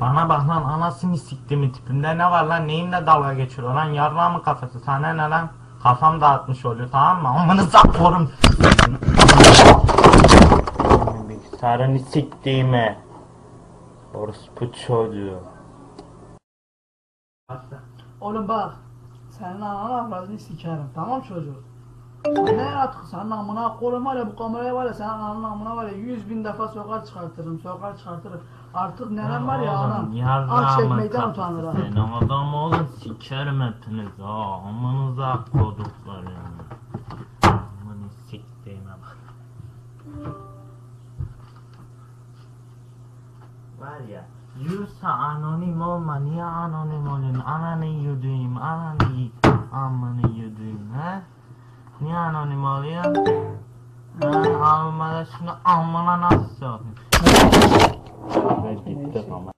Bana bak lan anasını siktiğimi tipimde ne var lan neyimle dalga geçiyor lan yarrağımın kafası sana ne lan kafam dağıtmış oluyor tamam mı amınıza korum Bilgisayarını siktiğimi Orospu çocuğu Oğlum bak. Senin ananı avradını sikerim. Tamam çocuğum. Artık senin amına koyayım var ya bu kameraya var ya senin ananın amına var ya yüz bin defa sokar çıkartırım sokar çıkartırım. Artık neren var ya anam. Ak çekmekten utanır ha. Sen adam olun sikerim hepiniz. Ha amanıza koduklarım Amanı siktiğime bak. Var ya Yursa anonim olma. Niye anonim oluyorsun ananı yuduyum ananı amanı yuduyum he Niye anonim oluyorsun? Ha almada şunu amına nasıl? Ben gittim ama